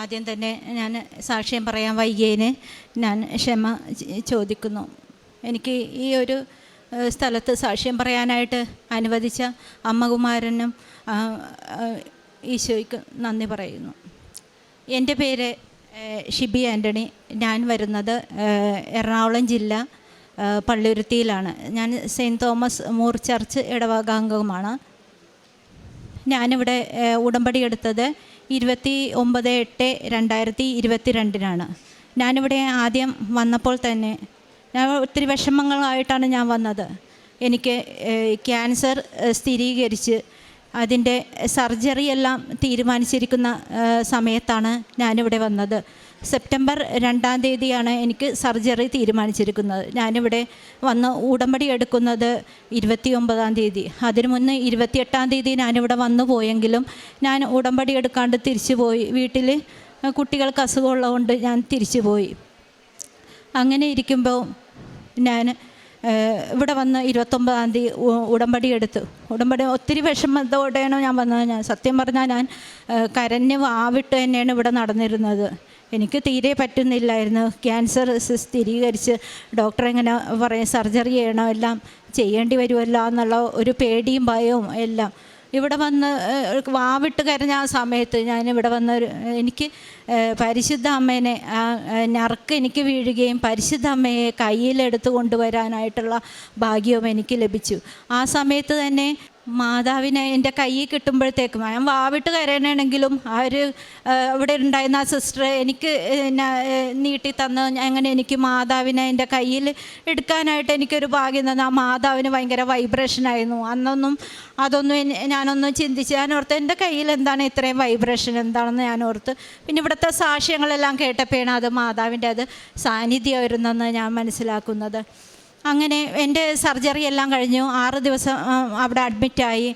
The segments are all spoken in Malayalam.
ആദ്യം തന്നെ ഞാൻ സാക്ഷ്യം പറയാൻ വൈകിയതിന് ഞാൻ ക്ഷമ ചോദിക്കുന്നു. എനിക്ക് ഈ ഒരു സ്ഥലത്ത് സാക്ഷ്യം പറയാനായിട്ട് അനുവദിച്ച അമ്മകുമാരനും ഈശോയ്ക്ക് നന്ദി പറയുന്നു. എന്റെ പേര് ഷിബി ആന്റണി ഞാൻ വരുന്നത് എറണാകുളം ജില്ല പള്ളുരുത്തിയിലാണ്. ഞാൻ സെയിന്റ് തോമസ് മൂർ ചർച്ച് ഇടവകാംഗമാണ് ഞാനിവിടെ ഉടമ്പടി എടുത്തത് ഇരുപത്തി ഒമ്പത് എട്ട് രണ്ടായിരത്തി ഇരുപത്തി രണ്ടിനാണ് ഞാനിവിടെ ആദ്യം വന്നപ്പോൾ തന്നെ ഞാൻ ഒത്തിരി വിഷമങ്ങളായിട്ടാണ് ഞാൻ വന്നത്. എനിക്ക് ക്യാൻസർ സ്ഥിരീകരിച്ച് അതിന്റെ സർജറിയെല്ലാം തീരുമാനിച്ചിരിക്കുന്ന സമയത്താണ് ഞാനിവിടെ വന്നത്. സെപ്റ്റംബർ രണ്ടാം തീയതിയാണ് എനിക്ക് സർജറി തീരുമാനിച്ചിരിക്കുന്നത്. ഞാനിവിടെ വന്ന് ഉടമ്പടി എടുക്കുന്നത് ഇരുപത്തി ഒമ്പതാം തീയതി. അതിനു മുന്നേ ഇരുപത്തിയെട്ടാം തീയതി ഞാനിവിടെ വന്നു പോയെങ്കിലും ഞാൻ ഉടമ്പടി എടുക്കാണ്ട് തിരിച്ചു പോയി. വീട്ടിൽ കുട്ടികൾക്ക് അസുഖമുള്ളതുകൊണ്ട് ഞാൻ തിരിച്ചു പോയി. അങ്ങനെ ഇരിക്കുമ്പോൾ ഞാൻ ഇവിടെ വന്ന് ഇരുപത്തൊമ്പതാം തീയതി ഉടമ്പടി എടുത്തു. ഉടമ്പടി ഒത്തിരി വിഷമത്തോടെയാണ് ഞാൻ വന്നത്. ഞാൻ സത്യം പറഞ്ഞാൽ ഞാൻ കരഞ്ഞ് വാവിട്ട് തന്നെയാണ് ഇവിടെ നടന്നിരുന്നത്. എനിക്ക് തീരെ പറ്റുന്നില്ലായിരുന്നു. ക്യാൻസർ സ്ഥിരീകരിച്ച് ഡോക്ടർ എങ്ങനെ പറയും സർജറി ചെയ്യണം എല്ലാം ചെയ്യേണ്ടി വരുമല്ലോ എന്നുള്ള ഒരു പേടിയും ഭയവും എല്ലാം. ഇവിടെ വന്ന് വാവിട്ട് കരഞ്ഞ ആ സമയത്ത് ഞാൻ ഇവിടെ വന്ന് എനിക്ക് പരിശുദ്ധ അമ്മേനെ ആ ഞറക്ക് എനിക്ക് വീഴുകയും പരിശുദ്ധ അമ്മയെ കയ്യിലെടുത്ത് കൊണ്ടുവരാനായിട്ടുള്ള ഭാഗ്യവും എനിക്ക് ലഭിച്ചു. ആ സമയത്ത് തന്നെ മാതാവിനെ എന്റെ കയ്യിൽ കിട്ടുമ്പോഴത്തേക്കും ഞാൻ വാവിട്ട് കരയണമെങ്കിലും ആ ഒരു ഇവിടെ ഉണ്ടായിരുന്ന ആ സിസ്റ്റർ എനിക്ക് നീട്ടി തന്ന് അങ്ങനെ എനിക്ക് മാതാവിനെ എന്റെ കയ്യിൽ എടുക്കാനായിട്ട് എനിക്കൊരു ഭാഗ്യം തന്നു. ആ മാതാവിന് ഭയങ്കര വൈബ്രേഷനായിരുന്നു അന്നൊന്നും അതൊന്നും ഞാനൊന്നും ചിന്തിച്ച് ഞാൻ ഓർത്ത് എന്റെ കയ്യിൽ എന്താണ് ഇത്രയും വൈബ്രേഷൻ എന്താണെന്ന് ഞാൻ ഓർത്ത്. പിന്നെ ഇവിടുത്തെ സാക്ഷ്യങ്ങളെല്ലാം കേട്ടപ്പോഴാണ് അത് മാതാവിന്റെ അത് സാന്നിധ്യമായിരുന്നെന്ന് ഞാൻ മനസ്സിലാക്കുന്നത്. അങ്ങനെ എന്റെ സർജറി എല്ലാം കഴിഞ്ഞു. ആറ് ദിവസം അവിടെ അഡ്മിറ്റായി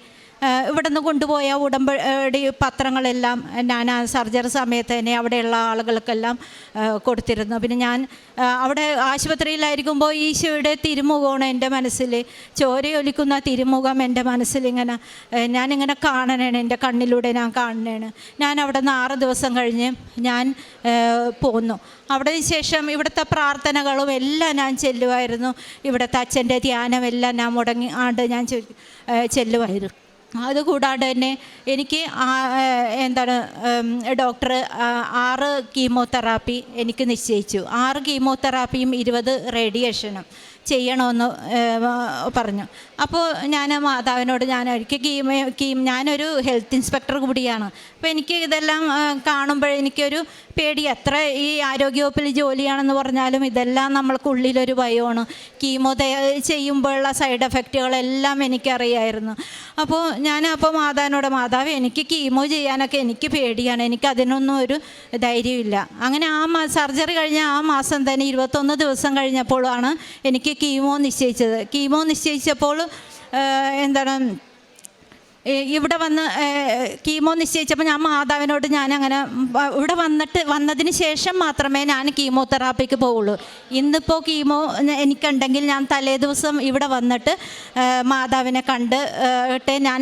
ഇവിടെ നിന്ന് കൊണ്ടുപോയ ഉടമ്പടി പത്രങ്ങളെല്ലാം ഞാൻ ആ സർജറി സമയത്ത് തന്നെ അവിടെയുള്ള ആളുകൾക്കെല്ലാം കൊടുത്തിരുന്നു. പിന്നെ ഞാൻ അവിടെ ആശുപത്രിയിലായിരിക്കുമ്പോൾ ഈശോയുടെ തിരുമുഖമാണ് എന്റെ മനസ്സിൽ ചോരയൊലിക്കുന്ന തിരുമുഖം എന്റെ മനസ്സിലിങ്ങനെ ഞാനിങ്ങനെ കാണണേണ്. എന്റെ കണ്ണിലൂടെ ഞാൻ കാണണേണ്. ഞാൻ അവിടെ നിന്ന് ആറ് ദിവസം കഴിഞ്ഞ് ഞാൻ പോന്നു. അവിടെ ശേഷം ഇവിടുത്തെ പ്രാർത്ഥനകളും എല്ലാം ഞാൻ ചെല്ലുമായിരുന്നു ഇവിടുത്തെ അച്ഛന്റെ ധ്യാനം എല്ലാം ഞാൻ മുടങ്ങി ആണ്ട് ഞാൻ ചൊല്ലി- ചെല്ലുമായിരുന്നു അതുകൂടാതെ തന്നെ എനിക്ക് എന്താണ് ഡോക്ടർ ആറ് കീമോതെറാപ്പി എനിക്ക് നിശ്ചയിച്ചു. ആറ് കീമോതെറാപ്പിയും ഇരുപത് റേഡിയേഷനും. ചെയ്യണമെന്ന് പറഞ്ഞു. അപ്പോൾ ഞാൻ മാതാവിനോട് ഞാൻ എനിക്ക് കീമ കീം ഞാനൊരു ഹെൽത്ത് ഇൻസ്പെക്ടർ കൂടിയാണ്. അപ്പോൾ എനിക്ക് ഇതെല്ലാം കാണുമ്പോൾ എനിക്കൊരു പേടി. എത്ര ഈ ആരോഗ്യവകുപ്പിൽ ജോലിയാണെന്ന് പറഞ്ഞാലും ഇതെല്ലാം നമ്മൾക്കുള്ളിലൊരു ഭയമാണ്. കീമോ ചെയ്യുമ്പോഴുള്ള സൈഡ് എഫക്റ്റുകളെല്ലാം എനിക്കറിയായിരുന്നു. അപ്പോൾ ഞാൻ അപ്പോൾ മാതാവിനോട് മാതാവ് എനിക്ക് കീമോ ചെയ്യാനൊക്കെ എനിക്ക് പേടിയാണ്. എനിക്ക് അതിനൊന്നും ഒരു ധൈര്യമില്ല. അങ്ങനെ ആ സർജറി കഴിഞ്ഞ ആ മാസം തന്നെ ഇരുപത്തൊന്ന് ദിവസം കഴിഞ്ഞപ്പോഴാണ് എനിക്ക് കീമോ നിശ്ചയിച്ചത്. കീമോ നിശ്ചയിച്ചപ്പോൾ എന്താണ് ഇവിടെ വന്ന് കീമോ നിശ്ചയിച്ചപ്പോൾ ഞാൻ മാതാവിനോട് ഞാൻ അങ്ങനെ ഇവിടെ വന്നിട്ട് വന്നതിന് ശേഷം മാത്രമേ ഞാൻ കീമോതെറാപ്പിക്ക് പോവുള്ളൂ. ഇന്നിപ്പോൾ കീമോ എനിക്കുണ്ടെങ്കിൽ ഞാൻ തലേ ദിവസം ഇവിടെ വന്നിട്ട് മാതാവിനെ കണ്ട് ഞാൻ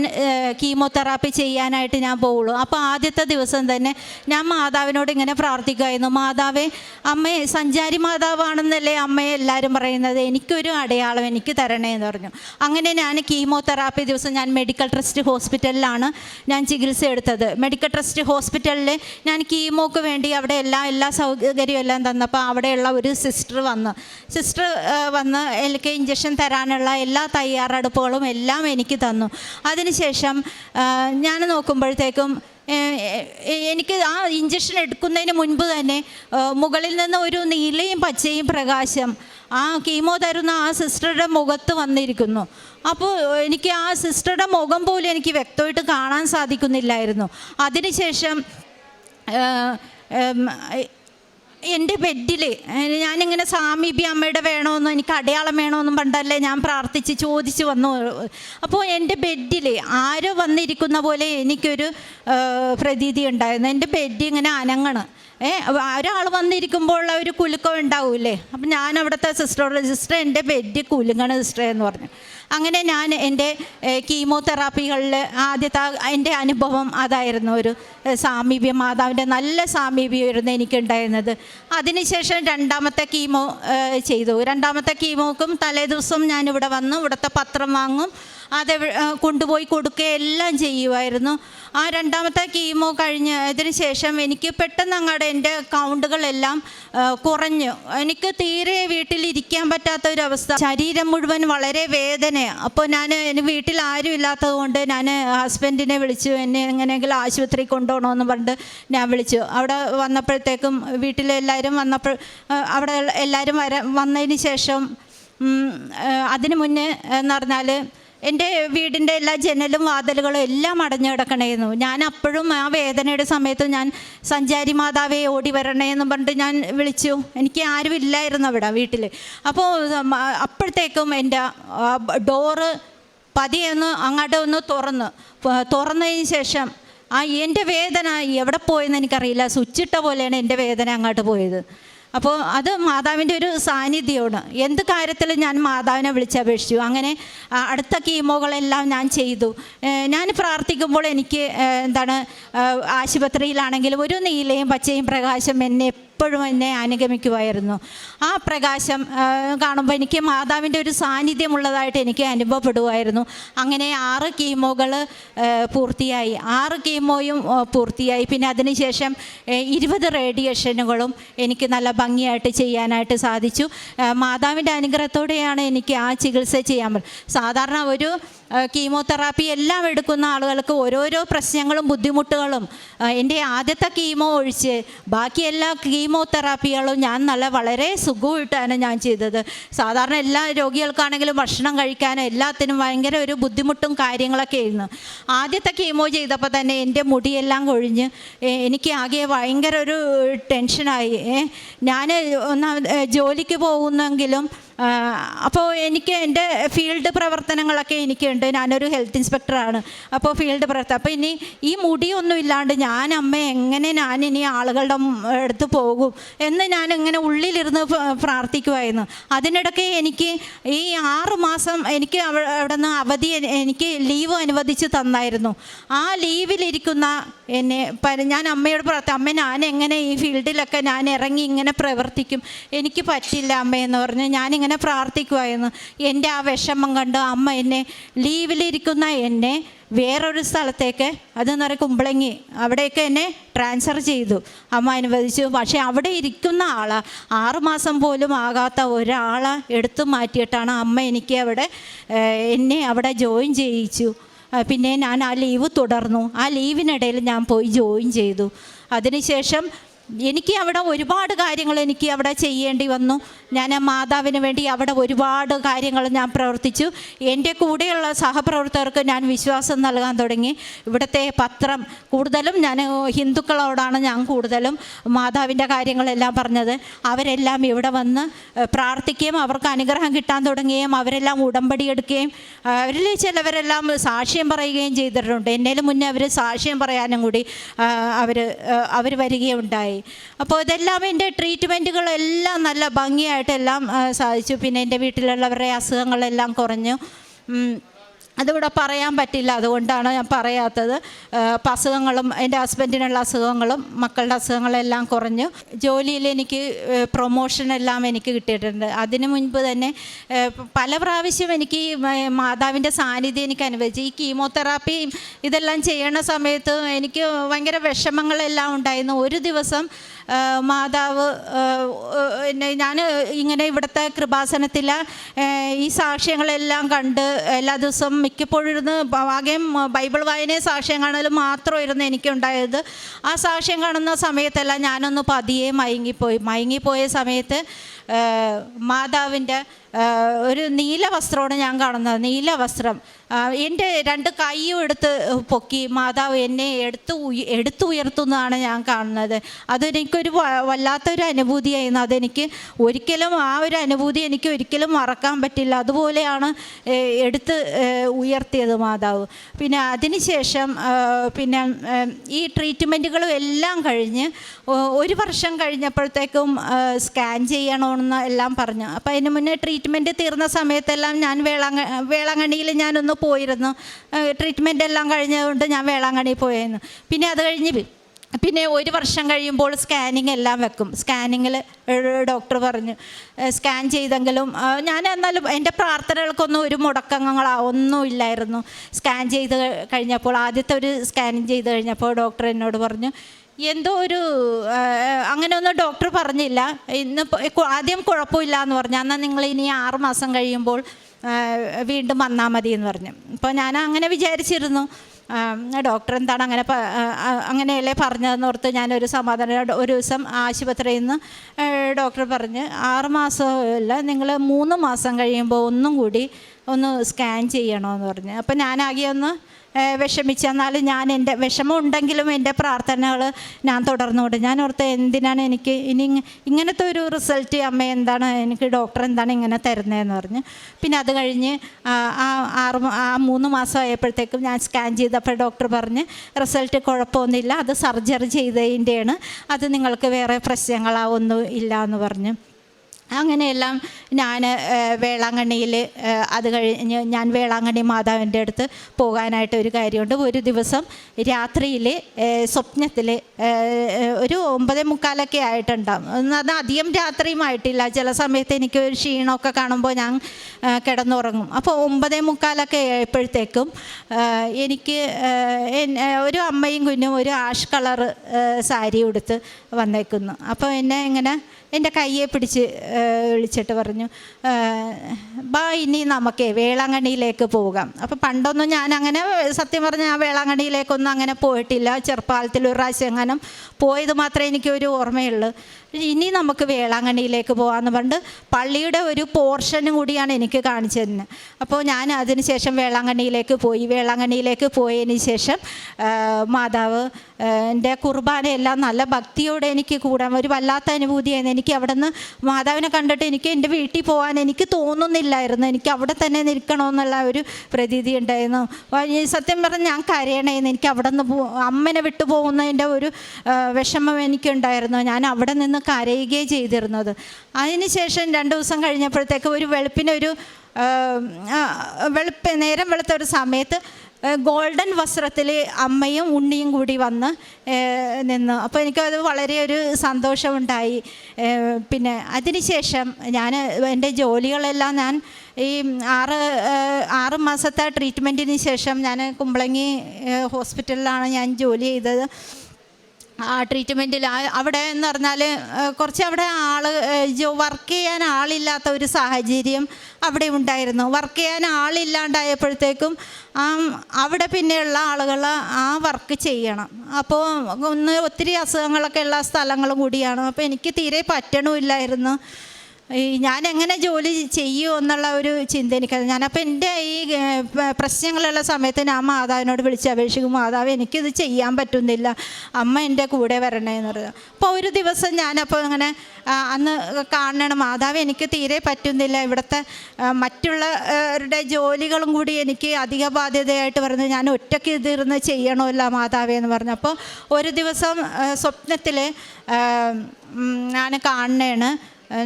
കീമോതെറാപ്പി ചെയ്യാനായിട്ട് ഞാൻ പോവുള്ളൂ. അപ്പോൾ ആദ്യത്തെ ദിവസം തന്നെ ഞാൻ മാതാവിനോട് ഇങ്ങനെ പ്രാർത്ഥിക്കുമായിരുന്നു മാതാവേ അമ്മയെ സഞ്ചാരി മാതാവാണെന്നല്ലേ അമ്മയെ എല്ലാവരും പറയുന്നത്. എനിക്കൊരു അടയാളം എനിക്ക് തരണേ എന്ന് പറഞ്ഞു. അങ്ങനെ ഞാൻ കീമോതെറാപ്പി ദിവസം ഞാൻ മെഡിക്കൽ ട്രസ്റ്റ് ഹോസ്പിറ്റലിലാണ് ഞാൻ ചികിത്സ എടുത്തത്. മെഡിക്കൽ ട്രസ്റ്റ് ഹോസ്പിറ്റലിൽ ഞാൻ കീമോക്ക് വേണ്ടി അവിടെ എല്ലാ എല്ലാ സൗകര്യവും എല്ലാം തന്നപ്പോൾ അവിടെയുള്ള ഒരു സിസ്റ്റർ വന്ന്. സിസ്റ്റർ വന്ന് എനിക്ക് ഇഞ്ചക്ഷൻ തരാനുള്ള എല്ലാ തയ്യാറെടുപ്പുകളും എല്ലാം എനിക്ക് തന്നു. അതിനുശേഷം ഞാൻ നോക്കുമ്പോഴത്തേക്കും എനിക്ക് ആ ഇഞ്ചക്ഷൻ എടുക്കുന്നതിന് മുൻപ് തന്നെ മുകളിൽ നിന്ന് ഒരു നീലയും പച്ചയും പ്രകാശം ആ കീമോ തരുന്ന ആ സിസ്റ്ററുടെ മുഖത്ത് വന്നിരിക്കുന്നു. അപ്പോൾ എനിക്ക് ആ സിസ്റ്ററുടെ മുഖം പോലും എനിക്ക് വ്യക്തമായിട്ട് കാണാൻ സാധിക്കുന്നില്ലായിരുന്നു. അതിനുശേഷം എന്റെ ബെഡിൽ ഞാനിങ്ങനെ സാമീപ്യ അമ്മയുടെ വേണമെന്നോ എനിക്ക് അടയാളം വേണമെന്നും പണ്ടല്ലേ ഞാൻ പ്രാർത്ഥിച്ച് ചോദിച്ച് വന്നു. അപ്പോൾ എന്റെ ബെഡിൽ ആരോ വന്നിരിക്കുന്ന പോലെ എനിക്കൊരു പ്രതീതി ഉണ്ടായിരുന്നു. എന്റെ ബെഡ് ഇങ്ങനെ അനങ്ങണ്. ഏ ഒരാൾ വന്നിരിക്കുമ്പോൾ ഒരു കുലുക്കം ഉണ്ടാവൂലേ അപ്പം ഞാൻ അവിടുത്തെ സിസ്റ്ററോട് സിസ്റ്റർ എന്റെ ബെഡ് കുലുങ്ങണ സിസ്റ്റർ എന്ന് പറഞ്ഞു. അങ്ങനെ ഞാൻ എന്റെ കീമോതെറാപ്പികളിൽ ആദ്യത്തെ എന്റെ അനുഭവം അതായിരുന്നു ഒരു സാമീപ്യം മാതാവിന്റെ നല്ല സാമീപ്യമായിരുന്നു എനിക്കുണ്ടായിരുന്നത്. അതിനുശേഷം രണ്ടാമത്തെ കീമോ ചെയ്തു. രണ്ടാമത്തെ കീമോക്കും തലേദിവസം ഞാനിവിടെ വന്നു. ഇവിടുത്തെ പത്രം വാങ്ങും. അത് കൊണ്ടുപോയി കൊടുക്കുകയും എല്ലാം ചെയ്യുമായിരുന്നു ആ രണ്ടാമത്തെ കീമോ കഴിഞ്ഞതിന് ശേഷം എനിക്ക് പെട്ടെന്ന് അങ്ങോട്ട് എന്റെ കൗണ്ടുകളെല്ലാം കുറഞ്ഞു. എനിക്ക് തീരെ വീട്ടിലിരിക്കാൻ പറ്റാത്ത ഒരു അവസ്ഥ ശരീരം മുഴുവൻ വളരെ വേദന. അപ്പോൾ ഞാൻ വീട്ടിൽ ആരും ഇല്ലാത്തത് കൊണ്ട് ഞാൻ ഹസ്ബൻഡിനെ വിളിച്ചു. എന്നെ എങ്ങനെയെങ്കിലും ആശുപത്രി കൊണ്ടുപോകണമെന്ന് പറഞ്ഞിട്ട് ഞാൻ വിളിച്ചു. അവിടെ വന്നപ്പോഴത്തേക്കും വീട്ടിലെല്ലാവരും വന്നപ്പോൾ അവിടെ എല്ലാവരും വര വന്നതിന് ശേഷം അതിന് മുന്നേ എന്ന് പറഞ്ഞാൽ എന്റെ വീടിന്റെ എല്ലാ ജനലും വാതിലുകളും എല്ലാം അടഞ്ഞു കിടക്കണമായിരുന്നു ഞാൻ അപ്പോഴും ആ വേദനയുടെ സമയത്ത് ഞാൻ സഞ്ചാരി മാതാവെ ഓടി വരണേ എന്ന് പറഞ്ഞിട്ട് ഞാൻ വിളിച്ചു. എനിക്ക് ആരും ഇല്ലായിരുന്നു അവിടെ വീട്ടിൽ അപ്പോൾ അപ്പോഴത്തേക്കും എന്റെ ഡോറ് പതിയെ ഒന്ന് അങ്ങോട്ട് ഒന്ന് തുറന്ന്. തുറന്നതിന് ശേഷം ആ എന്റെ വേദന എവിടെ പോയെന്ന് എനിക്കറിയില്ല. സ്വിച്ചിട്ട പോലെയാണ് എന്റെ വേദന അങ്ങോട്ട് പോയത്. അപ്പോൾ അത് മാതാവിന്റെ ഒരു സാന്നിധ്യമാണ്. എന്ത് കാര്യത്തിൽ ഞാൻ മാതാവിനെ വിളിച്ചപേക്ഷിച്ചു അങ്ങനെ അടുത്ത കീമോകളെല്ലാം ഞാൻ ചെയ്തു. ഞാൻ പ്രാർത്ഥിക്കുമ്പോൾ എനിക്ക് എന്താണ് ആശുപത്രിയിലാണെങ്കിലും ഒരു നീലയും പച്ചയും പ്രകാശം എന്നെ എപ്പോഴും എന്നെ അനുഗമിക്കുമായിരുന്നു. ആ പ്രകാശം കാണുമ്പോൾ എനിക്ക് മാതാവിന്റെ ഒരു സാന്നിധ്യമുള്ളതായിട്ട് എനിക്ക് അനുഭവപ്പെടുമായിരുന്നു അങ്ങനെ ആറ് കീമോകൾ പൂർത്തിയായി. ആറ് കീമോയും പൂർത്തിയായി. പിന്നെ അതിനുശേഷം ഇരുപത് റേഡിയേഷനുകളും എനിക്ക് നല്ല ഭംഗിയായിട്ട് ചെയ്യാനായിട്ട് സാധിച്ചു. മാതാവിന്റെ അനുഗ്രഹത്തോടെയാണ് എനിക്ക് ആ ചികിത്സ ചെയ്യാൻ സാധാരണ ഒരു കീമോതെറാപ്പി എല്ലാം എടുക്കുന്ന ആളുകൾക്ക് ഓരോരോ പ്രശ്നങ്ങളും ബുദ്ധിമുട്ടുകളും എന്റെ ആദ്യത്തെ കീമോ ഒഴിച്ച് ബാക്കി എല്ലാ കീമോതെറാപ്പികളും ഞാൻ നല്ല വളരെ സുഖമായിട്ടാണ് ഞാൻ ചെയ്തത്. സാധാരണ എല്ലാ രോഗികൾക്കാണെങ്കിലും ഭക്ഷണം കഴിക്കാനും എല്ലാത്തിനും ഭയങ്കര ഒരു ബുദ്ധിമുട്ടും കാര്യങ്ങളൊക്കെ ആയിരുന്നു. ആദ്യത്തെ കീമോ ചെയ്തപ്പോൾ തന്നെ എന്റെ മുടിയെല്ലാം കൊഴിഞ്ഞ് എനിക്ക് ആകെ ഭയങ്കര ഒരു ടെൻഷനായി. ഞാൻ ഒന്നാമത് ജോലിക്ക് പോകുന്നെങ്കിലും അപ്പോൾ എനിക്ക് എന്റെ ഫീൽഡ് പ്രവർത്തനങ്ങളൊക്കെ എനിക്കുണ്ട്. ഞാനൊരു ഹെൽത്ത് ഇൻസ്പെക്ടറാണ്. അപ്പോൾ ഫീൽഡ് പ്രവർത്തനം അപ്പോൾ ഇനി ഈ മുടിയൊന്നും ഇല്ലാണ്ട് ഞാൻ അമ്മ എങ്ങനെ ഞാൻ ഇനി ആളുകളുടെ അടുത്ത് പോകും എന്ന് ഞാൻ ഇങ്ങനെ ഉള്ളിലിരുന്ന് പ്രാർത്ഥിക്കുമായിരുന്നു അതിനിടയ്ക്ക് എനിക്ക് ഈ ആറ് മാസം എനിക്ക് അവ- അവിടെ നിന്ന് അവധി എനിക്ക് ലീവ് അനുവദിച്ച് തന്നായിരുന്നു. ആ ലീവിലിരിക്കുന്ന എന്നെ ഞാൻ അമ്മയോട് പ്രാർത്ഥന അമ്മ ഞാൻ എങ്ങനെ ഈ ഫീൽഡിലൊക്കെ ഞാൻ ഇറങ്ങി ഇങ്ങനെ പ്രവർത്തിക്കും? എനിക്ക് പറ്റില്ല അമ്മയെന്ന് പറഞ്ഞ് ഞാനിങ്ങനെ പ്രാർത്ഥിക്കുമായിരുന്നു എന്റെ ആ വിഷമം കണ്ട്? അമ്മ എന്നെ ലീവിലിരിക്കുന്ന എന്നെ വേറൊരു സ്ഥലത്തേക്ക് അതെന്ന് പറയുക കുമ്പളങ്ങി അവിടേക്ക് എന്നെ ട്രാൻസ്ഫർ ചെയ്തു. അമ്മ അനുവദിച്ചു. പക്ഷേ അവിടെ ഇരിക്കുന്ന ആളെ ആറുമാസം പോലും ആകാത്ത ഒരാളെ എടുത്തു മാറ്റിയിട്ടാണ് അമ്മ എനിക്ക് അവിടെ എന്നെ അവിടെ ജോയിൻ ചെയ്യിച്ചു. പിന്നെ ഞാൻ ആ ലീവ് തുടർന്നു. ആ ലീവിനിടയിൽ ഞാൻ പോയി ജോയിൻ ചെയ്തു. അതിനുശേഷം എനിക്ക് അവിടെ ഒരുപാട് കാര്യങ്ങൾ എനിക്ക് അവിടെ ചെയ്യേണ്ടി വന്നു. ഞാൻ മാതാവിന് വേണ്ടി അവിടെ ഒരുപാട് കാര്യങ്ങൾ ഞാൻ പ്രവർത്തിച്ചു. എന്റെ കൂടെയുള്ള സഹപ്രവർത്തകർക്ക് ഞാൻ വിശ്വാസം നൽകാൻ തുടങ്ങി. ഇവിടുത്തെ പത്രം കൂടുതലും ഞാൻ ഹിന്ദുക്കളോടാണ് ഞാൻ കൂടുതലും മാതാവിന്റെ കാര്യങ്ങളെല്ലാം പറഞ്ഞത്. അവരെല്ലാം ഇവിടെ വന്ന് പ്രാർത്ഥിക്കുകയും അവർക്ക് അനുഗ്രഹം കിട്ടാൻ തുടങ്ങുകയും അവരെല്ലാം ഉടമ്പടി എടുക്കുകയും അവരിൽ ചിലവരെല്ലാം സാക്ഷ്യം പറയുകയും ചെയ്തിട്ടുണ്ട്. എന്നേലും മുന്നേ അവർ സാക്ഷ്യം പറയാനും കൂടി അവർ അവർ വരികയുണ്ടായി. അപ്പോൾ ഇതെല്ലാം എന്റെ ട്രീറ്റ്മെന്റുകളെല്ലാം നല്ല ഭംഗിയായിട്ടെല്ലാം സാധിച്ചു. പിന്നെ എന്റെ വീട്ടിലുള്ളവരുടെ അസുഖങ്ങളെല്ലാം കുറഞ്ഞു. അതിവിടെ പറയാൻ പറ്റില്ല. അതുകൊണ്ടാണ് ഞാൻ പറയാത്തത്. അപ്പം അസുഖങ്ങളും എന്റെ ഹസ്ബൻഡിനുള്ള അസുഖങ്ങളും മക്കളുടെ അസുഖങ്ങളെല്ലാം കുറഞ്ഞു. ജോലിയിൽ എനിക്ക് പ്രൊമോഷനെല്ലാം എനിക്ക് കിട്ടിയിട്ടുണ്ട്. അതിനു മുൻപ് തന്നെ പല പ്രാവശ്യം എനിക്ക് മാതാവിന്റെ സാന്നിധ്യം എനിക്ക് അനുഭവിച്ചു. ഈ കീമോതെറാപ്പി ഇതെല്ലാം ചെയ്യണ സമയത്ത് എനിക്ക് ഭയങ്കര വിഷമങ്ങളെല്ലാം ഉണ്ടായിരുന്നു. ഒരു ദിവസം ആ, എന്നെ ഞാൻ ഇങ്ങനെ ഇവിടുത്തെ കൃപാസനത്തിൽ ഈ സാക്ഷ്യങ്ങളെല്ലാം കണ്ട് എല്ലാ ദിവസവും മിക്കപ്പോഴും ഇരുന്ന് ആകെയും ബൈബിൾ വായനയെ സാക്ഷ്യം കാണലും മാത്രമായിരുന്നു എനിക്കുണ്ടായത്. ആ സാക്ഷ്യം കാണുന്ന സമയത്തെല്ലാം ഞാനൊന്ന് പതിയെ മയങ്ങിപ്പോയി. മയങ്ങിപ്പോയ സമയത്ത് മാതാവിന്റെ ഒരു നീല വസ്ത്രമാണ് ഞാൻ കാണുന്നത്. നീല വസ്ത്രം. എന്റെ രണ്ട് കൈയും എടുത്ത് പൊക്കി മാതാവ് എന്നെ എടുത്ത് എടുത്തു ഉയർത്തുന്നതാണ് ഞാൻ കാണുന്നത്. അതെനിക്കൊരു വല്ലാത്തൊരു അനുഭൂതിയായിരുന്നു. അതെനിക്ക് ഒരിക്കലും ആ ഒരു അനുഭൂതി എനിക്ക് ഒരിക്കലും മറക്കാൻ പറ്റില്ല. അതുപോലെയാണ് എടുത്ത് ഉയർത്തിയത് മാതാവ്. പിന്നെ അതിനുശേഷം ശേഷം പിന്നെ ഈ ട്രീറ്റ്മെന്റുകളും എല്ലാം കഴിഞ്ഞ് ഒരു വർഷം കഴിഞ്ഞപ്പോഴത്തേക്കും സ്കാൻ ചെയ്യണമെന്ന് എല്ലാം പറഞ്ഞു. അപ്പോൾ അതിന് മുന്നേ ട്രീറ്റ്മെന്റ് തീർന്ന സമയത്തെല്ലാം ഞാൻ വേളാങ്ക വേളാങ്കണ്ണിയിൽ ഞാനൊന്ന് പോയിരുന്നു. ട്രീറ്റ്മെന്റ് എല്ലാം കഴിഞ്ഞതുകൊണ്ട് ഞാൻ വേളാങ്കണ്ണി പോയിരുന്നു പിന്നെ അത് കഴിഞ്ഞ് പിന്നെ ഒരു വർഷം കഴിയുമ്പോൾ സ്കാനിങ് എല്ലാം വെക്കും. സ്കാനിങ്ങിൽ ഡോക്ടർ പറഞ്ഞു സ്കാൻ ചെയ്തെങ്കിലും ഞാൻ എന്നാലും എന്റെ പ്രാർത്ഥനകൾക്കൊന്നും ഒരു മുടക്കങ്ങളോ ഒന്നും ഇല്ലായിരുന്നു. സ്കാൻ ചെയ്ത് കഴിഞ്ഞപ്പോൾ ആദ്യത്തെ ഒരു സ്കാനിങ് ചെയ്ത് കഴിഞ്ഞപ്പോൾ ഡോക്ടർ എന്നോട് പറഞ്ഞു എന്തോ ഒരു അങ്ങനെ അങ്ങനെയൊന്നും ഡോക്ടർ പറഞ്ഞില്ല. ഇന്ന് ആദ്യം കുഴപ്പമില്ല എന്ന് പറഞ്ഞു. എന്നാൽ നിങ്ങൾ ഇനി ആറ് മാസം കഴിയുമ്പോൾ വീണ്ടും വന്നാൽ മതി എന്ന് പറഞ്ഞു. അപ്പോൾ ഞാൻ അങ്ങനെ വിചാരിച്ചിരുന്നു. ഡോക്ടർ എന്താണ് അങ്ങനെ അങ്ങനെയല്ലേ പറഞ്ഞതെന്ന് ഓർത്ത് ഞാനൊരു സമാധാനം ഒരു ദിവസം ആശുപത്രിയിൽ നിന്ന് ഡോക്ടർ പറഞ്ഞ് ആറ് മാസമല്ല നിങ്ങൾ മൂന്ന് മാസം കഴിയുമ്പോൾ ഒന്നും കൂടി ഒന്ന് സ്കാൻ ചെയ്യണമെന്ന് പറഞ്ഞു. അപ്പോൾ ഞാനാകെ ഒന്ന് വിഷമിച്ച് എന്നാലും ഞാൻ എന്റെ വിഷമം ഉണ്ടെങ്കിലും എന്റെ പ്രാർത്ഥനകൾ ഞാൻ തുടർന്നുകൊണ്ട് ഞാൻ ഓർത്ത് എന്തിനാണ് എനിക്ക് ഇനി ഇങ്ങ- ഇങ്ങനത്തെ ഒരു റിസൾട്ട് അമ്മ എന്താണ് എനിക്ക് ഡോക്ടർ എന്താണ് ഇങ്ങനെ തരുന്നതെന്ന് പറഞ്ഞ്. പിന്നെ അത് കഴിഞ്ഞ് ആ ആറ് ആ മൂന്ന് മാസം ആയപ്പോഴത്തേക്കും ഞാൻ സ്കാൻ ചെയ്തപ്പോൾ ഡോക്ടർ പറഞ്ഞ് റിസൾട്ട് കുഴപ്പമൊന്നുമില്ല അത് സർജറി ചെയ്തതിന്റെയാണ് അത് നിങ്ങൾക്ക് വേറെ പ്രശ്നങ്ങളാവൊന്നും ഇല്ല എന്ന് പറഞ്ഞു. അങ്ങനെയെല്ലാം ഞാൻ വേളാങ്കണ്ണിയിൽ അത് കഴിഞ്ഞ് ഞാൻ വേളാങ്കണ്ണി മാതാവിന്റെ അടുത്ത് പോകാനായിട്ട് ഒരു കാര്യമുണ്ട്. ഒരു ദിവസം രാത്രിയിൽ സ്വപ്നത്തിൽ ഒരു ഒമ്പതേ മുക്കാലൊക്കെ ആയിട്ടുണ്ടാവും. ഒന്ന് അത് അധികം രാത്രിയും ആയിട്ടില്ല ചില സമയത്ത് എനിക്ക് ഒരു ക്ഷീണമൊക്കെ കാണുമ്പോൾ ഞാൻ കിടന്നുറങ്ങും. അപ്പോൾ ഒമ്പതേ മുക്കാലൊക്കെ ആയപ്പോഴത്തേക്കും എനിക്ക് ഒരു അമ്മയും കുഞ്ഞും ഒരു ആഷ് കളർ സാരി ഉടുത്ത് വന്നേക്കുന്നു. അപ്പോൾ എന്നെ ഇങ്ങനെ എന്റെ കയ്യെ പിടിച്ച് വിളിച്ചിട്ട് പറഞ്ഞു ബാ ഇനി നമുക്ക് വേളാങ്കണ്ണിയിലേക്ക് പോകാം. അപ്പോൾ പണ്ടൊന്നും ഞാൻ അങ്ങനെ സത്യം പറഞ്ഞാൽ ഞാൻ വേളാങ്കണ്ണിയിലേക്കൊന്നും അങ്ങനെ പോയിട്ടില്ല. ചെറുപ്പകാലത്തിൽ ഒരു പ്രാവശ്യം എങ്ങാനും പോയത് മാത്രമേ എനിക്കൊരു ഓർമ്മയുള്ളൂ. ഇനി നമുക്ക് വേളാങ്കണ്ണിയിലേക്ക് പോകാമെന്ന് പറഞ്ഞിട്ട് പള്ളിയുടെ ഒരു പോർഷനും കൂടിയാണ് എനിക്ക് കാണിച്ചു തരുന്നത്. അപ്പോൾ ഞാൻ അതിന് ശേഷം വേളാങ്കണ്ണിയിലേക്ക് പോയി. വേളാങ്കണ്ണിയിലേക്ക് പോയതിന് ശേഷം മാതാവ് എന്റെ കുർബാനയെല്ലാം നല്ല ഭക്തിയോടെ എനിക്ക് കൂടാൻ ഒരു വല്ലാത്ത അനുഭൂതിയായിരുന്നു. എനിക്ക് അവിടെ നിന്ന് മാതാവിനെ കണ്ടിട്ട് എനിക്ക് എന്റെ വീട്ടിൽ പോകാൻ എനിക്ക് തോന്നുന്നില്ലായിരുന്നു. എനിക്ക് അവിടെ തന്നെ നിൽക്കണമെന്നുള്ള ഒരു പ്രതീതി ഉണ്ടായിരുന്നു. സത്യം പറഞ്ഞാൽ ഞാൻ കരയണേന്ന് എനിക്ക് അവിടെ നിന്ന് അമ്മനെ വിട്ടു പോകുന്നതിന്റെ ഒരു വിഷമം എനിക്കുണ്ടായിരുന്നു. ഞാൻ അവിടെ നിന്ന് കരയുകയും ചെയ്തിരുന്നത്. അതിനുശേഷം രണ്ട് ദിവസം കഴിഞ്ഞപ്പോഴത്തേക്ക് ഒരു വെളുപ്പിനൊരു വെളുപ്പ് നേരം വെളുത്ത ഒരു സമയത്ത് ഗോൾഡൻ വസ്ത്രത്തിൽ അമ്മയും ഉണ്ണിയും കൂടി വന്ന് നിന്ന്. അപ്പോൾ എനിക്കത് വളരെ ഒരു സന്തോഷമുണ്ടായി പിന്നെ അതിനുശേഷം ഞാൻ എന്റെ ജോലികളെല്ലാം ഞാൻ ഈ ആറ് ആറ് മാസത്തെ ട്രീറ്റ്മെന്റിന് ശേഷം ഞാൻ കുമ്പളങ്ങി ഹോസ്പിറ്റലിലാണ് ഞാൻ ജോലി ചെയ്തത്. ആ ട്രീറ്റ്മെന്റിൽ അവിടെ എന്ന് പറഞ്ഞാൽ കുറച്ച് അവിടെ ആൾ വർക്ക് ചെയ്യാൻ ആളില്ലാത്ത ഒരു സാഹചര്യം അവിടെ ഉണ്ടായിരുന്നു. വർക്ക് ചെയ്യാൻ ആളില്ലാണ്ടായപ്പോഴത്തേക്കും ആ അവിടെ പിന്നെയുള്ള ആളുകൾ ആ വർക്ക് ചെയ്യണം. അപ്പോൾ ഒന്ന് ഒത്തിരി അസുഖങ്ങളൊക്കെ ഉള്ള സ്ഥലങ്ങളും കൂടിയാണ്. അപ്പോൾ എനിക്ക് തീരെ പറ്റണമില്ലായിരുന്നു. ഈ ഞാൻ എങ്ങനെ ജോലി ചെയ്യൂ എന്നുള്ള ഒരു ചിന്ത എനിക്കത് ഞാനപ്പോൾ എന്റെ ഈ പ്രശ്നങ്ങളുള്ള സമയത്ത് ഞാൻ മാതാവിനോട് വിളിച്ച് അപേക്ഷിക്കും മാതാവ് എനിക്കിത് ചെയ്യാൻ പറ്റുന്നില്ല. അമ്മ എന്റെ കൂടെ വരണേ എന്ന് പറഞ്ഞു അപ്പോൾ ഒരു ദിവസം ഞാനപ്പോൾ അങ്ങനെ അന്ന് കാണണം മാതാവ് എനിക്ക് തീരെ പറ്റുന്നില്ല. ഇവിടുത്തെ മറ്റുള്ളവരുടെ ജോലികളും കൂടി എനിക്ക് അധിക ബാധ്യതയായിട്ട് പറഞ്ഞു ഞാൻ ഒറ്റയ്ക്ക് ഇതിരുന്ന് ചെയ്യണമല്ല മാതാവേ എന്ന് പറഞ്ഞു. അപ്പോൾ ഒരു ദിവസം സ്വപ്നത്തിൽ ഞാൻ കാണണേണ്.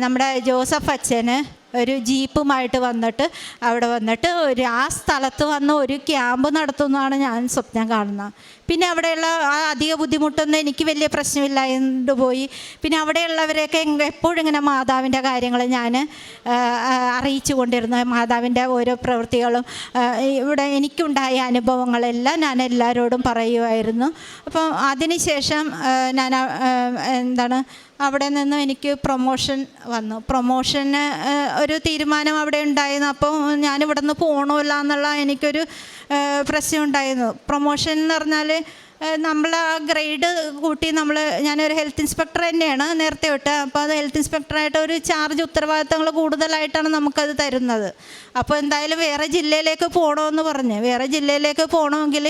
നമ്മുടെ ജോസഫ് അച്ഛന് ഒരു ജീപ്പുമായിട്ട് വന്നിട്ട് അവിടെ വന്നിട്ട് ഒരു ആ സ്ഥലത്ത് വന്ന് ഒരു ക്യാമ്പ് നടത്തുന്നതാണ് ഞാൻ സ്വപ്നം കാണുന്നത്. പിന്നെ അവിടെയുള്ള ആ അധിക ബുദ്ധിമുട്ടൊന്നും എനിക്ക് വലിയ പ്രശ്നമില്ലാണ്ട് പോയി. പിന്നെ അവിടെയുള്ളവരെയൊക്കെ എപ്പോഴും ഇങ്ങനെ മാതാവിന്റെ കാര്യങ്ങൾ ഞാൻ അറിയിച്ചു കൊണ്ടിരുന്നു. മാതാവിന്റെ ഓരോ പ്രവൃത്തികളും ഇവിടെ എനിക്കുണ്ടായ അനുഭവങ്ങളെല്ലാം ഞാൻ എല്ലാവരോടും പറയുമായിരുന്നു. അപ്പം അതിനുശേഷം ഞാൻ എന്താണ് അവിടെ നിന്നും എനിക്ക് പ്രൊമോഷൻ വന്നു. പ്രൊമോഷന് ഒരു തീരുമാനം അവിടെ ഉണ്ടായിരുന്നു. അപ്പോൾ ഞാനിവിടെ നിന്ന് പോകണമല്ല എന്നുള്ള എനിക്കൊരു പ്രശ്നം ഉണ്ടായിരുന്നു പ്രൊമോഷൻ എന്ന് പറഞ്ഞാൽ നമ്മൾ ആ ഗ്രേഡ് കൂട്ടി നമ്മൾ ഞാനൊരു ഹെൽത്ത് ഇൻസ്പെക്ടർ തന്നെയാണ് നേരത്തെ വിട്ട് അപ്പോൾ അത് ഹെൽത്ത് ഇൻസ്പെക്ടറായിട്ട് ഒരു ചാർജ് ഉത്തരവാദിത്തങ്ങൾ കൂടുതലായിട്ടാണ് നമുക്കത് തരുന്നത്. അപ്പോൾ എന്തായാലും വേറെ ജില്ലയിലേക്ക് പോകണമെന്ന് പറഞ്ഞ്. വേറെ ജില്ലയിലേക്ക് പോകണമെങ്കിൽ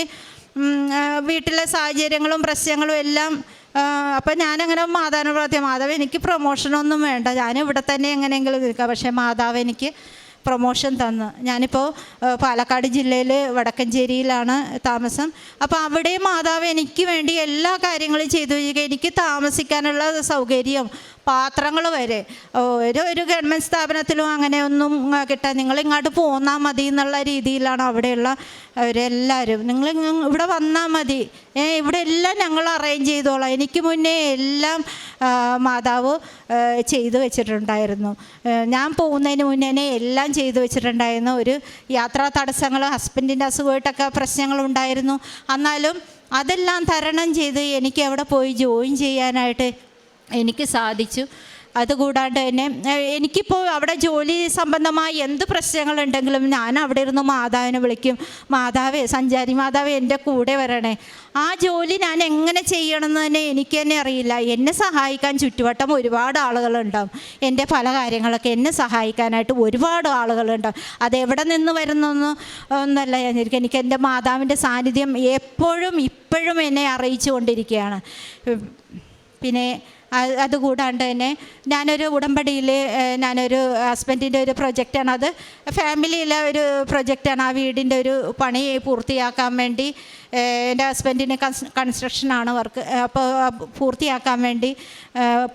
വീട്ടിലെ സാഹചര്യങ്ങളും പ്രശ്നങ്ങളും എല്ലാം അപ്പം ഞാനങ്ങനെ മാതാവിനെ പ്രാർത്ഥിക്കാം മാതാവ് എനിക്ക് പ്രൊമോഷനൊന്നും വേണ്ട. ഞാൻ ഇവിടെ തന്നെ എങ്ങനെയെങ്കിലും നിൽക്കാം പക്ഷേ മാതാവ് എനിക്ക് പ്രൊമോഷൻ തന്നു. ഞാനിപ്പോൾ പാലക്കാട് ജില്ലയിൽ വടക്കഞ്ചേരിയിലാണ് താമസം. അപ്പോൾ അവിടെ മാതാവ് എനിക്ക് വേണ്ടി എല്ലാ കാര്യങ്ങളും ചെയ്തു എനിക്ക് താമസിക്കാനുള്ള സൗകര്യം പാത്രങ്ങൾ വരെ. ഒരു ഒരു ഗവൺമെന്റ് സ്ഥാപനത്തിലും അങ്ങനെയൊന്നും കിട്ടാൻ നിങ്ങൾ ഇങ്ങോട്ട് പോന്നാൽ മതി എന്നുള്ള രീതിയിലാണ് അവിടെയുള്ള അവരെല്ലാവരും നിങ്ങൾ ഇവിടെ വന്നാൽ മതി. ഏ ഇവിടെ എല്ലാം ഞങ്ങൾ അറേഞ്ച് ചെയ്തോളാം. എനിക്ക് മുന്നേ എല്ലാം മാതാവ് ചെയ്തു വെച്ചിട്ടുണ്ടായിരുന്നു. ഞാൻ പോകുന്നതിന് മുന്നേ എല്ലാം ചെയ്തു വെച്ചിട്ടുണ്ടായിരുന്നു. ഒരു യാത്രാ തടസ്സങ്ങൾ ഹസ്ബൻഡിന്റെ അസുഖമായിട്ടൊക്കെ പ്രശ്നങ്ങളുണ്ടായിരുന്നു എന്നാലും അതെല്ലാം തരണം ചെയ്ത് എനിക്ക് അവിടെ പോയി ജോയിൻ ചെയ്യാനായിട്ട് എനിക്ക് സാധിച്ചു. അതുകൂടാണ്ട് തന്നെ എനിക്കിപ്പോൾ അവിടെ ജോലി സംബന്ധമായ എന്ത് പ്രശ്നങ്ങളുണ്ടെങ്കിലും ഞാൻ അവിടെ ഇരുന്ന് മാതാവിനെ വിളിക്കും. മാതാവേ സഞ്ചാരി മാതാവേ എന്റെ കൂടെ വരണേ. ആ ജോലി ഞാൻ എങ്ങനെ ചെയ്യണമെന്ന് തന്നെ എനിക്ക് തന്നെ അറിയില്ല. എന്നെ സഹായിക്കാൻ ചുറ്റുവട്ടം ഒരുപാട് ആളുകളുണ്ടാവും. എന്റെ പല കാര്യങ്ങളൊക്കെ എന്നെ സഹായിക്കാനായിട്ട് ഒരുപാട് ആളുകളുണ്ടാവും. അതെവിടെ നിന്ന് വരുന്നൊന്നും ഒന്നല്ല ഞാനിരിക്കും എനിക്ക് എന്റെ മാതാവിന്റെ സാന്നിധ്യം എപ്പോഴും ഇപ്പോഴും എന്നെ അറിയിച്ചു കൊണ്ടിരിക്കുകയാണ് പിന്നെ അത് അതുകൂടാണ്ട് തന്നെ ഞാനൊരു ഉടമ്പടിയിൽ ഞാനൊരു ഹസ്ബൻഡിന്റെ ഒരു പ്രൊജക്റ്റാണ്. അത് ഫാമിലിയിലെ ഒരു പ്രൊജക്റ്റാണ്. ആ വീടിന്റെ ഒരു പണി പൂർത്തിയാക്കാൻ വേണ്ടി എന്റെ ഹസ്ബൻഡിന് കൺസ് കൺസ്ട്രക്ഷനാണ് വർക്ക്. അപ്പോൾ പൂർത്തിയാക്കാൻ വേണ്ടി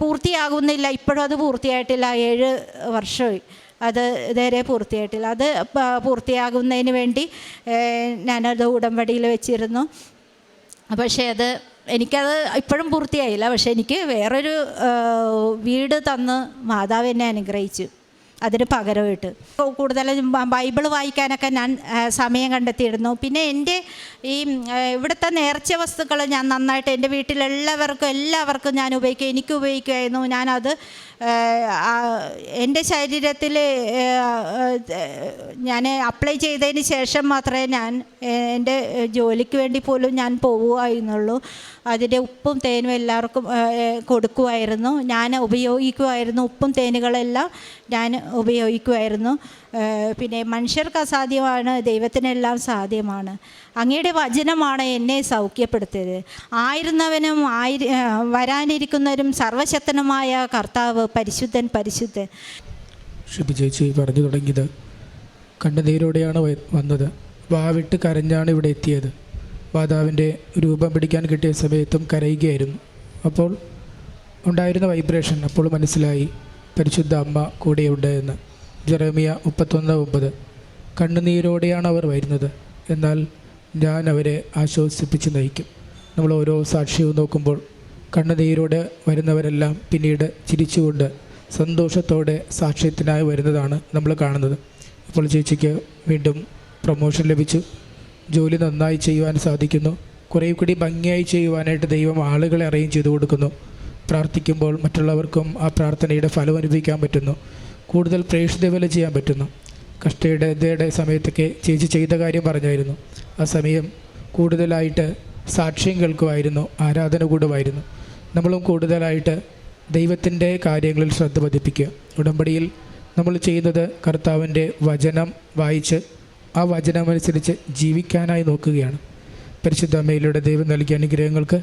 പൂർത്തിയാകുന്നില്ല. ഇപ്പോഴും അത് പൂർത്തിയായിട്ടില്ല. ഏഴ് വർഷമായി അത് ഇതുവരെ പൂർത്തിയായിട്ടില്ല. അത് പൂർത്തിയാകുന്നതിന് വേണ്ടി ഞാനത് ഉടമ്പടിയിൽ വെച്ചിരുന്നു. പക്ഷേ അത് എനിക്കത് ഇപ്പോഴും പൂർത്തിയായില്ല. പക്ഷെ എനിക്ക് വേറൊരു വീട് തന്ന് മാതാവ് എന്നെ അനുഗ്രഹിച്ചു. അതിന് പകരമായിട്ട്. കൂടുതലും ബൈബിൾ വായിക്കാനൊക്കെ ഞാൻ സമയം കണ്ടെത്തിയിരുന്നു. പിന്നെ എന്റെ ഈ ഇവിടുത്തെ നേർച്ച വസ്തുക്കൾ ഞാൻ നന്നായിട്ട് എന്റെ വീട്ടിലെല്ലാവർക്കും എല്ലാവർക്കും ഞാൻ ഉപയോഗിക്കും എനിക്ക് ഉപയോഗിക്കുമായിരുന്നു. ഞാനത് എന്റെ ശരീരത്തിൽ ഞാൻ അപ്ലൈ ചെയ്തതിന് ശേഷം മാത്രമേ ഞാൻ എന്റെ ജോലിക്ക് വേണ്ടി പോലും ഞാൻ പോവുമായിരുന്നുള്ളൂ അതിന്റെ ഉപ്പും തേനും എല്ലാവർക്കും കൊടുക്കുമായിരുന്നു. ഞാൻ ഉപയോഗിക്കുമായിരുന്നു ഉപ്പും തേനുകളെല്ലാം ഞാൻ ഉപയോഗിക്കുമായിരുന്നു. പിന്നെ മനുഷ്യർക്ക് അസാധ്യമാണ് ദൈവത്തിനെല്ലാം സാധ്യമാണ്. അങ്ങയുടെ വചനമാണ് എന്നെ സൗഖ്യപ്പെടുത്തിയത്. ആയിരുന്നവനും ആയിര ഏഹ്, വരാനിരിക്കുന്നവരും സർവശക്തനുമായ കർത്താവ് പരിശുദ്ധൻ പരിശുദ്ധൻ. ചേച്ചി പറഞ്ഞു തുടങ്ങിയത് കണ്ണുനീരോടെയാണ് വന്നത്. വാവിട്ട് കരഞ്ഞാണ് ഇവിടെ എത്തിയത്. മാതാവിന്റെ രൂപം പിടിക്കാൻ കിട്ടിയ സമയത്തും കരയുകയായിരുന്നു. അപ്പോൾ ഉണ്ടായിരുന്ന വൈബ്രേഷൻ അപ്പോൾ മനസ്സിലായി. പരിശുദ്ധ അമ്മ കൂടെയുണ്ട് എന്ന്. ജെറമിയ മുപ്പത്തൊന്ന് ഒമ്പത്. കണ്ണുനീരോടെയാണ് അവർ വരുന്നത്. എന്നാൽ ഞാൻ അവരെ ആശ്വസിപ്പിച്ച് നയിക്കും. നമ്മൾ ഓരോ സാക്ഷ്യവും നോക്കുമ്പോൾ കണ്ണുനീരോടെ വരുന്നവരെല്ലാം പിന്നീട് ചിരിച്ചുകൊണ്ട് സന്തോഷത്തോടെ സാക്ഷ്യത്തിനായി വരുന്നതാണ് നമ്മൾ കാണുന്നത്. ഇപ്പോൾ ചേച്ചിക്ക് വീണ്ടും പ്രൊമോഷൻ ലഭിച്ചു. ജോലി നന്നായി ചെയ്യുവാൻ സാധിക്കുന്നു. കുറേ കൂടി ഭംഗിയായി ചെയ്യുവാനായിട്ട് ദൈവം ആളുകളെ അറേഞ്ച് ചെയ്തു കൊടുക്കുന്നു. പ്രാർത്ഥിക്കുമ്പോൾ മറ്റുള്ളവർക്കും ആ പ്രാർത്ഥനയുടെ ഫലം അനുഭവിക്കാൻ പറ്റുന്നു. കൂടുതൽ പ്രേക്ഷിത വില ചെയ്യാൻ പറ്റുന്നു. കഷ്ടയുടെ ഇതയുടെ സമയത്തൊക്കെ ചേച്ചി ചെയ്ത കാര്യം പറഞ്ഞായിരുന്നു. ആ സമയം കൂടുതലായിട്ട് സാക്ഷ്യം കേൾക്കുമായിരുന്നു ആരാധന കൂടുമായിരുന്നു. നമ്മളും കൂടുതലായിട്ട് ദൈവത്തിന്റെ കാര്യങ്ങളിൽ ശ്രദ്ധ പതിപ്പിക്കുക. ഉടമ്പടിയിൽ നമ്മൾ ചെയ്യുന്നത് കർത്താവിന്റെ വചനം വായിച്ച് ആ വചനമനുസരിച്ച് ജീവിക്കാനായി നോക്കുകയാണ്. പരിശുദ്ധ അമ്മയിലൂടെ ദൈവം നൽകിയ അനുഗ്രഹങ്ങൾക്ക്